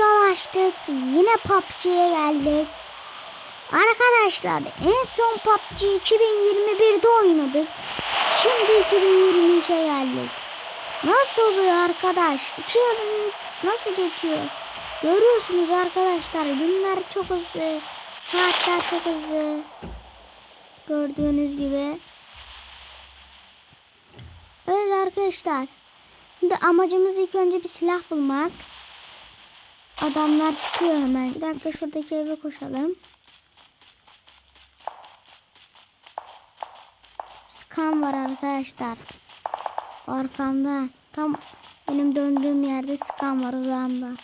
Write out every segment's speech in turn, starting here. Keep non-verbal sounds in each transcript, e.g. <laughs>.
dolaştık. Yine PUBG'ye geldik. Arkadaşlar en son PUBG 2021'de oynadık. Şimdi 2023'e geldik. Nasıl oluyor arkadaş? 2 yılın nasıl geçiyor? Görüyorsunuz arkadaşlar günler çok hızlı. Saatler çok hızlı. Gördüğünüz gibi. Evet arkadaşlar. Şimdi amacımız ilk önce bir silah bulmak. Adamlar çıkıyor hemen. Bir dakika şuradaki eve koşalım. Skan var arkadaşlar. Arkamda. Tam benim döndüğüm yerde skan var uzağımda.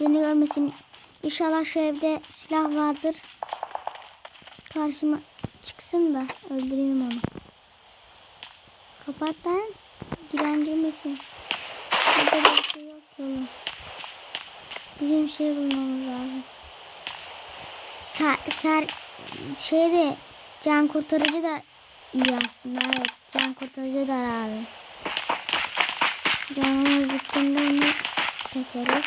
Beni görmesin. İnşallah şu evde silah vardır. Karşıma çıksın da öldüreyim onu. Kapat lan. Giren girmesin. Burada bir şey yok yolun. Bizim şey bulmamız lazım. Ser, ser şeyde can kurtarıcı da iyi aslında. Evet can kurtarıcı da lazım. Canımız bittiğinde onu takarız.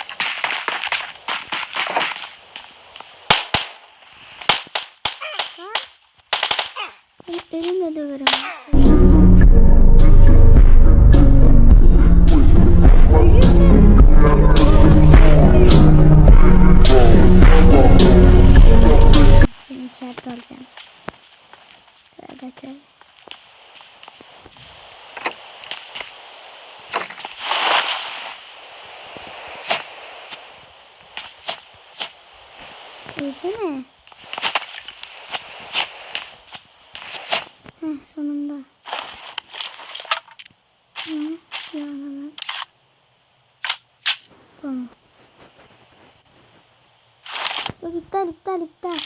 Lan. Ben elimle Seni içeride alacağım. Tövbe tövbe. Yürüsene. Heh sonunda. Hı, bir alalım. Tamam. Yok iptal iptal iptal.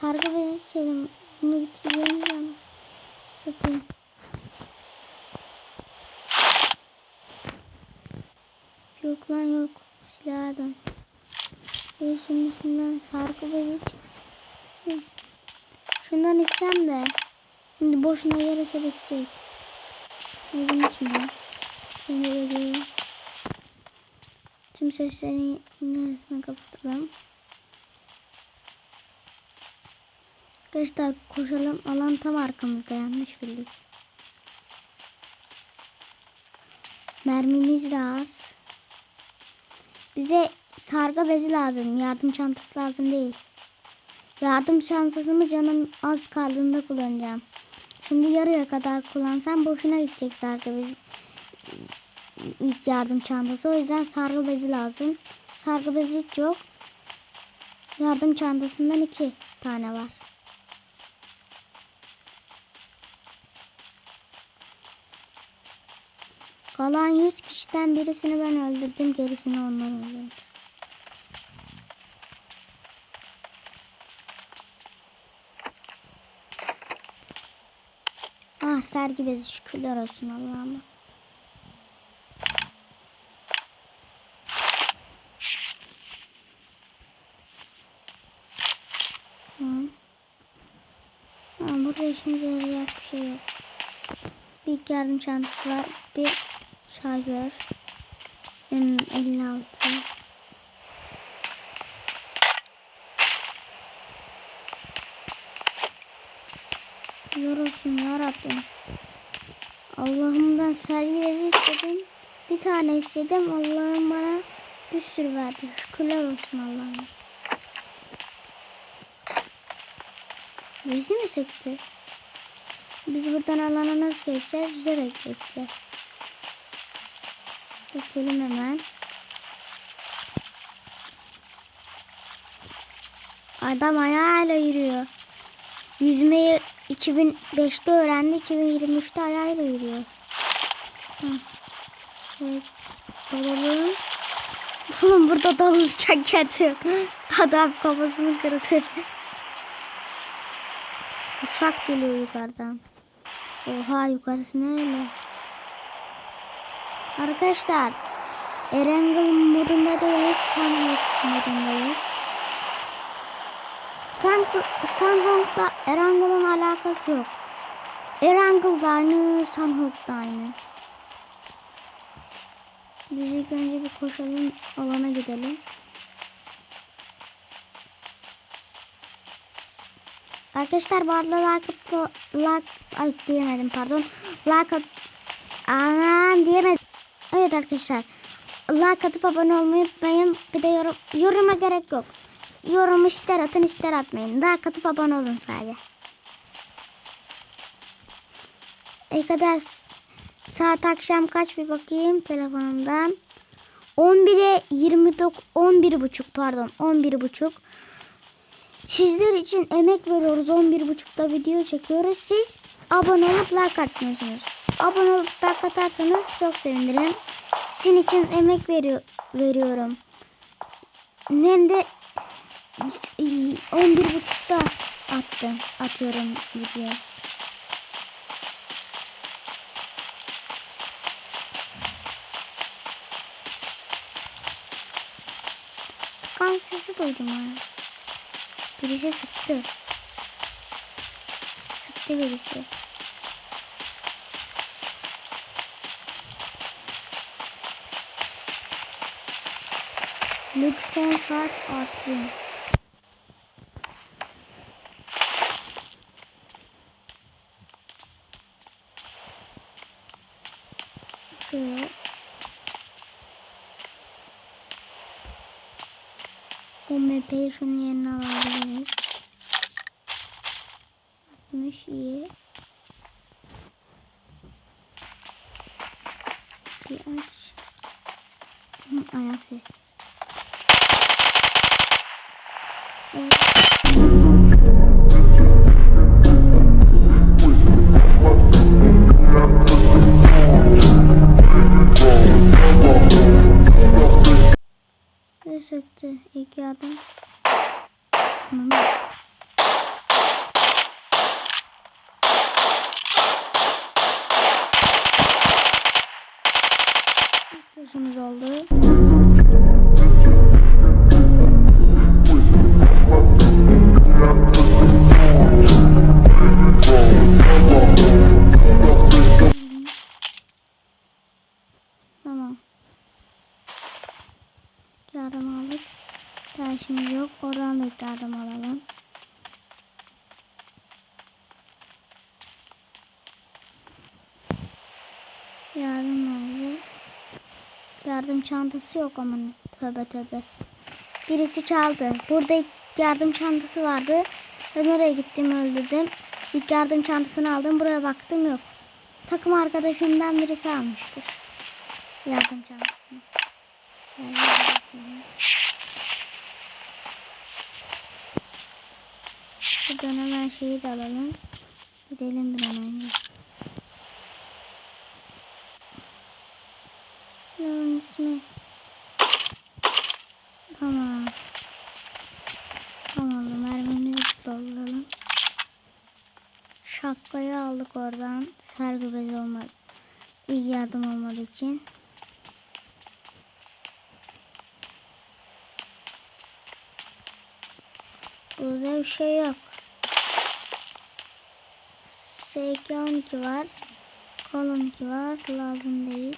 Sargı bezi içelim. Bunu bitireceğim zaman. Satayım. Yok lan yok. Silaha dön. Şöyle şimdi şundan sargı bezi iç. Şundan içeceğim de. Şimdi boşuna yarasa bitecek. Bizim içmiyor. Şimdi böyle Tüm seslerin yarısını kapatalım. Arkadaşlar koşalım. Alan tam arkamızda yanlış bildik. Mermimiz de az. Bize sargı bezi lazım. Yardım çantası lazım değil. Yardım çantasımı canım az kaldığında kullanacağım. Şimdi yarıya kadar kullansam boşuna gidecek sargı bezi. İlk yardım çantası. O yüzden sargı bezi lazım. Sargı bezi hiç yok. Yardım çantasından iki tane var. Kalan 100 kişiden birisini ben öldürdüm. Gerisini onlar öldürdü. Ah sergi bezi şükürler olsun Allah'ıma. Burada işimize yarayacak bir şey yok. Bir yardım çantası var. Bir şarjör. Hmm, 56. Yorulsun ya Rabbim. Allah'ımdan sergi bezi istedim. Bir tane istedim. Allah'ım bana bir sürü verdi. Şükürler olsun Allah'ım. Bezi mi sıktı? Biz buradan alana nasıl geçeceğiz? Yüzerek geçeceğiz. Geçelim hemen. Adam ayağıyla yürüyor. Yüzmeyi 2005'te öğrendi. 2023'te ayağıyla yürüyor. Hı. Evet. Dalalım. <laughs> Oğlum burada dalılacak yer de yok. <laughs> Adam kafasını kırdı. <laughs> Uçak geliyor yukarıdan. Oha yukarısı ne öyle? Arkadaşlar Erangel modunda değiliz. Sunhawk modundayız. Sun, Sunhawk'la Erangel'ın alakası yok. Erangel da aynı, Sunhawk da aynı. Biz ilk önce bir koşalım, alana gidelim. Arkadaşlar bu arada like, like, ay diyemedim pardon. Like, anam diyemedim. Evet arkadaşlar. Like atıp abone olmayı unutmayın. Bir de yorum, yoruma gerek yok. Yorum ister atın ister atmayın. Like atıp abone olun sadece. E kadar saat akşam kaç bir bakayım telefonumdan. 11'e 29 11 buçuk pardon 11 buçuk. Sizler için emek veriyoruz. 11 buçukta video çekiyoruz. Siz abone olup like atmıyorsunuz. Abone olup like atarsanız çok sevinirim. Sizin için emek veriyor, veriyorum. Hem de 11 buçukta attım. Atıyorum video. Sıkan sesi duydum ha. Birisi sıktı. Sıktı birisi. Lütfen saat artıyor. Şöyle. Bu MP'yi şunun yerine alabiliriz. 60 iyi. Bir aç. Ayak sesi. Ne söktü? İki adım. Çantası yok ama tövbe tövbe. Birisi çaldı. Burada yardım çantası vardı. Ben oraya gittim öldürdüm. İlk yardım çantasını aldım. Buraya baktım yok. Takım arkadaşımdan birisi almıştır. Yardım çantasını. Buradan hemen şeyi de alalım. Gidelim bir an önce. Yolun ismi. Tamam. Tamam mermimizi dolduralım. Şapkayı aldık oradan. Sergi bezi olmadı. Bir yardım olmadığı için. Burada bir şey yok. S212 var. Kol 12 var. Lazım değil.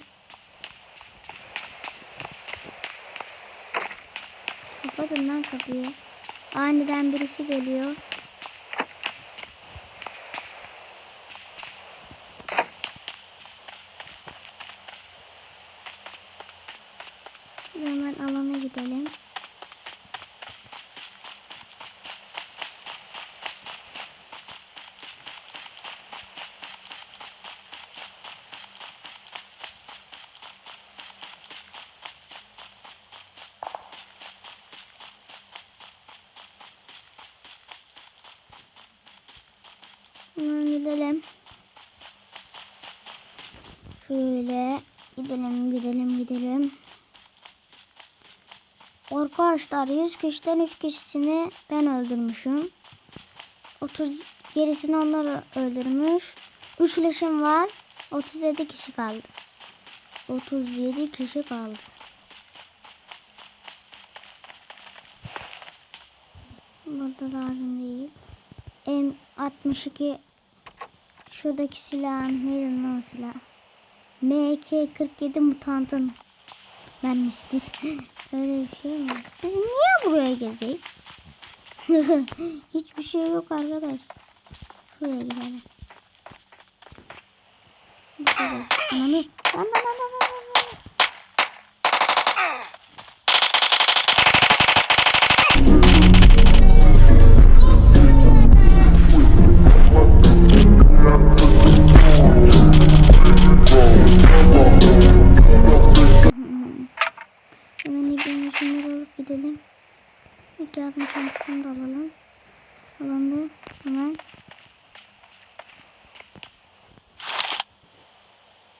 Kapatın lan kapıyı. Aniden birisi geliyor. Hemen alana gidelim. Hemen gidelim. Şöyle gidelim gidelim gidelim. Arkadaşlar 100 kişiden 3 kişisini ben öldürmüşüm. 30 gerisini onlar öldürmüş. 3 leşim var. 37 kişi kaldı. 37 kişi kaldı. Burada lazım değil. M62 şuradaki silahın neydi o silah? MK47 mutantın vermiştir. <laughs> Öyle bir şey mi? Biz niye buraya geldik? <laughs> Hiçbir şey yok arkadaş. Şuraya gidelim. Bu kadar. Ananı. Yardım çantasını da alalım. Alındı. Hemen.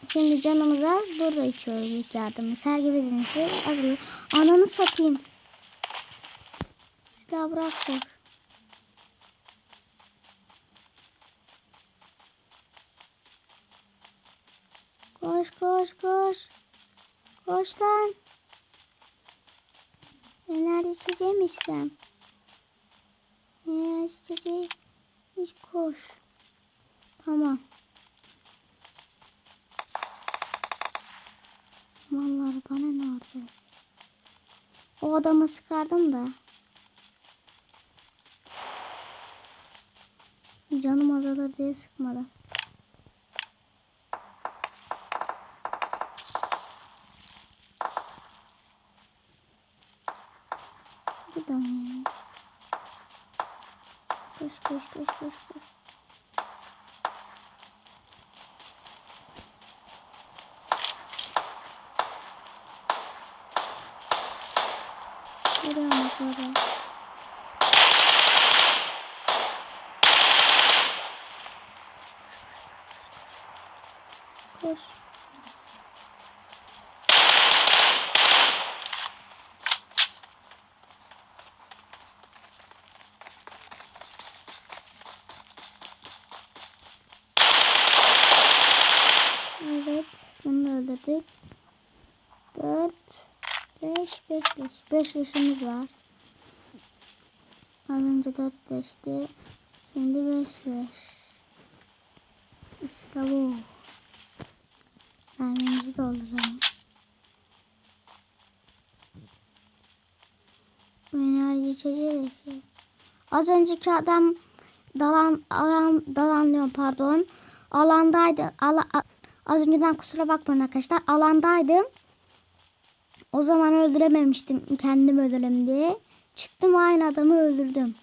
Şimdi canımız az. Burada içiyoruz ilk yardımı. Sergi bezinisi hazırlıyor. Ananı satayım. Silah bırak dur. Koş koş koş. Koş lan. Enerji içeceği mi içsem? Enerji hiç koş. Tamam. Vallahi bana ne orada? O adamı sıkardım da. Canım azalır diye sıkmadım. Gidelim. Koş koş koş koş koş. Buraya bak oraya. Koş. Evet. Bunu da öldürdük. 4 5 5 5 5 leşimiz var. Az önce 4 leşti. Şimdi 5 leş. İşte bu. Mermimizi dolduralım. İçeceği de şey. Az önceki adam dalan alan dalan diyorum pardon. Alandaydı. Ala, az önceden kusura bakmayın arkadaşlar. Alandaydım. O zaman öldürememiştim kendim öldürüm diye. Çıktım aynı adamı öldürdüm.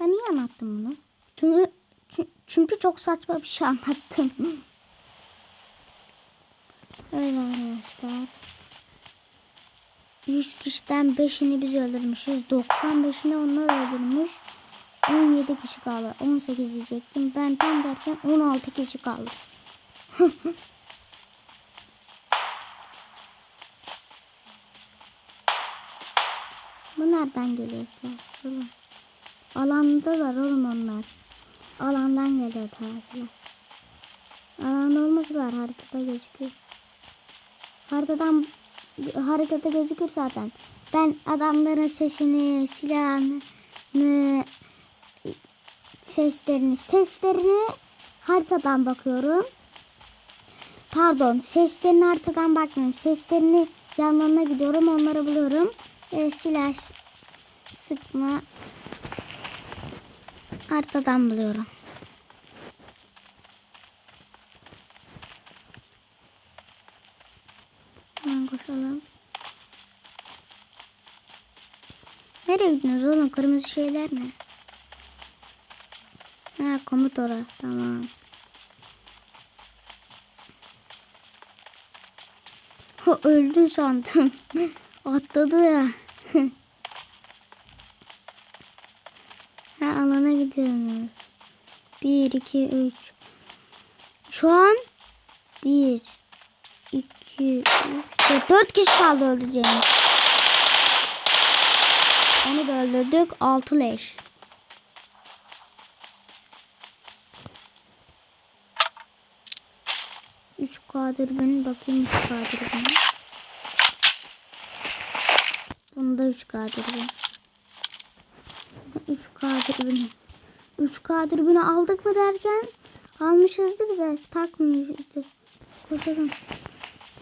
Ben niye anlattım bunu? Çünkü çü- çünkü çok saçma bir şey anlattım. Öyle arkadaşlar. 100 kişiden 5'ini biz öldürmüşüz. 95'ini onlar öldürmüş. 17 kişi kaldı. 18 diyecektim. Ben tam derken 16 kişi kaldı. <laughs> Bu nereden geliyorsa? Şuradan. Alandalar oğlum onlar. Alandan geliyor tersiler. Alanda olmasalar haritada gözüküyor. Haritadan haritada gözükür zaten. Ben adamların sesini, silahını, seslerini, seslerini haritadan bakıyorum. Pardon, seslerini haritadan bakmıyorum. Seslerini yanlarına gidiyorum, onları buluyorum. E, silah sıkma haritadan buluyorum. Hemen koşalım. Nereye gidiyorsunuz oğlum? Kırmızı şeyler ne? Ha komutora. Tamam. Ha, öldün sandım. <laughs> Atladı ya. <laughs> 1, 2, 3. Şu an 1, 2, 3, 4 kişi kaldı öldüreceğimiz. Onu da öldürdük. 6 leş. Üç kadır benim bakayım üç kadır benim. Bunda üç kadır benim. Üç kadır benim. 3K dürbünü aldık mı derken almışızdır da takmıyoruzdur. Koşalım.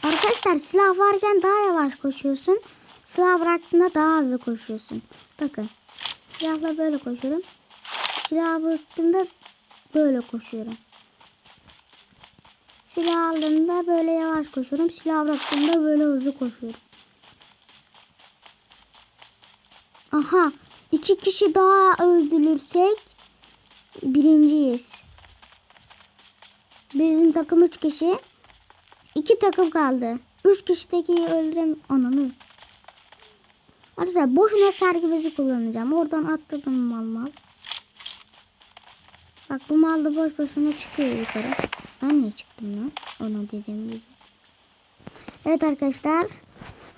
Arkadaşlar silah varken daha yavaş koşuyorsun. Silah bıraktığında daha hızlı koşuyorsun. Bakın. Silahla böyle koşuyorum. Silah bıraktığımda böyle koşuyorum. Silah aldığımda böyle yavaş koşuyorum. Silah bıraktığımda böyle hızlı koşuyorum. Aha. iki kişi daha öldürürsek birinciyiz. Bizim takım üç kişi. İki takım kaldı. Üç kişideki öldürem... Ananı. Arkadaşlar boşuna sergi bezi kullanacağım. Oradan atladım mal mal. Bak bu mal da boş boşuna çıkıyor yukarı. Ben niye çıktım lan? Ona dediğim gibi. Evet arkadaşlar.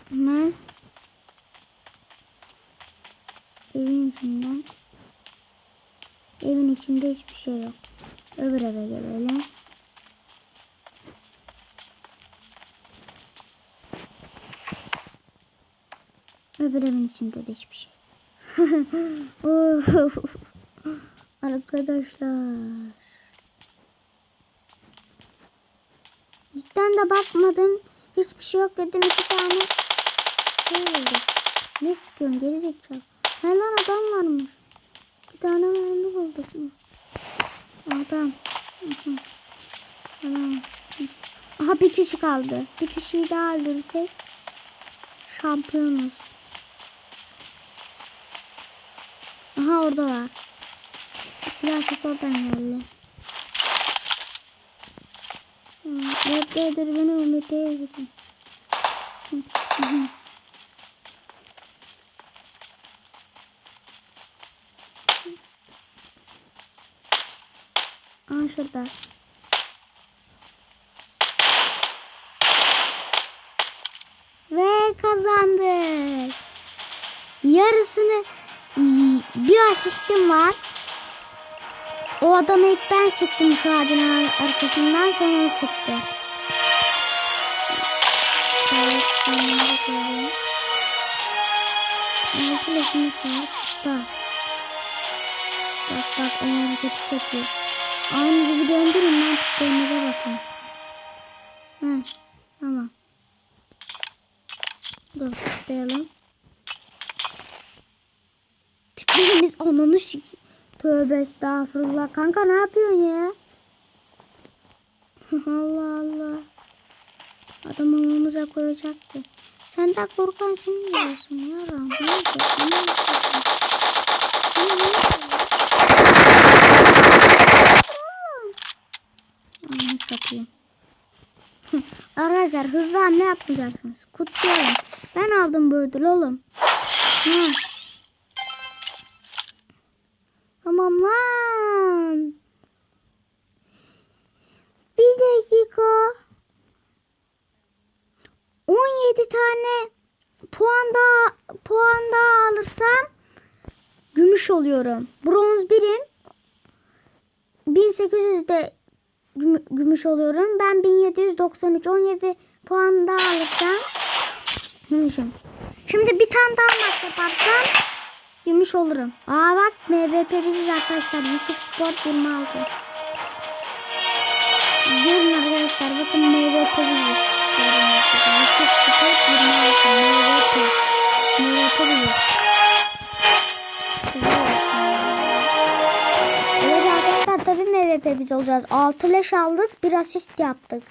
Hemen evin içinden evin içinde hiçbir şey yok. Öbür eve gelelim. Öbür evin içinde de hiçbir şey. <laughs> Arkadaşlar. Cidden de bakmadım. Hiçbir şey yok dedim. iki tane şey. Ne sıkıyorsun geri zekalı. He lan adam varmış. Tane mermi bulduk mu? Adam. Adam. Aha bir kişi kaldı. Bir kişiyi daha öldürürsek şampiyonuz. Aha oradalar. Silah sesi oradan geldi. Bekle dur beni Ümit'e Aa şurada. Ve kazandık. Yarısını bir asistim var. O adamı ilk ben sıktım şu ağacın arkasından sonra o sıktı. Evet. Altı leşimiz var. Bak. Bak bak el hareketi çekiyor. Aynı gibi döndürün ben tiplerinize size. Heh, tamam. Dur tıklayalım. Tipleriniz ananı sikeyim. Tövbe estağfurullah. Kanka ne yapıyorsun ya? <laughs> Allah Allah. Adam amamıza koyacaktı. Senden korkan senin yiyorsun ya? Sen ne yapıyorsun? Ananı satayım. Arkadaşlar hızlı hamle yapmayacaksınız. Kutluyorum. Ben aldım bu ödül oğlum. Hı. Tamam lan. Bir dakika. 17 tane puan daha puan daha alırsam gümüş oluyorum. Bronz birim. 1800'de gümü- gümüş oluyorum. Ben 1793 17 puan daha alırsam gümüşüm. Şimdi bir tane daha maç yaparsam gümüş olurum. Aa bak MVP biziz arkadaşlar. Yusuf Sport 26. Görün arkadaşlar bakın MVP biziz. Yusuf Sport 26. MVP. MVP biziz. MVP biz olacağız. 6 leş aldık. Bir asist yaptık.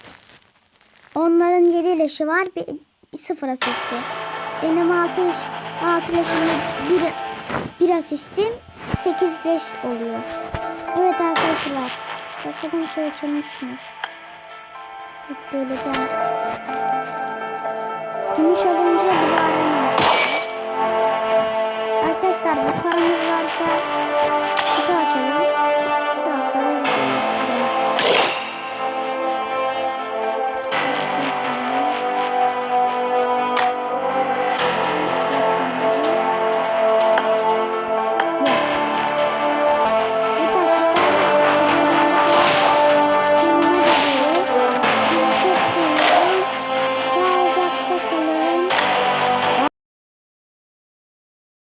Onların 7 leşi var. Bir, bir sıfır asisti. Benim 6 leş, 6 leşimde bir, bir asistim 8 leş oluyor. Evet arkadaşlar. Bakalım şey açılmış mı? Böyle ben. Gümüş alınca duvarına Arkadaşlar bu paramız varsa.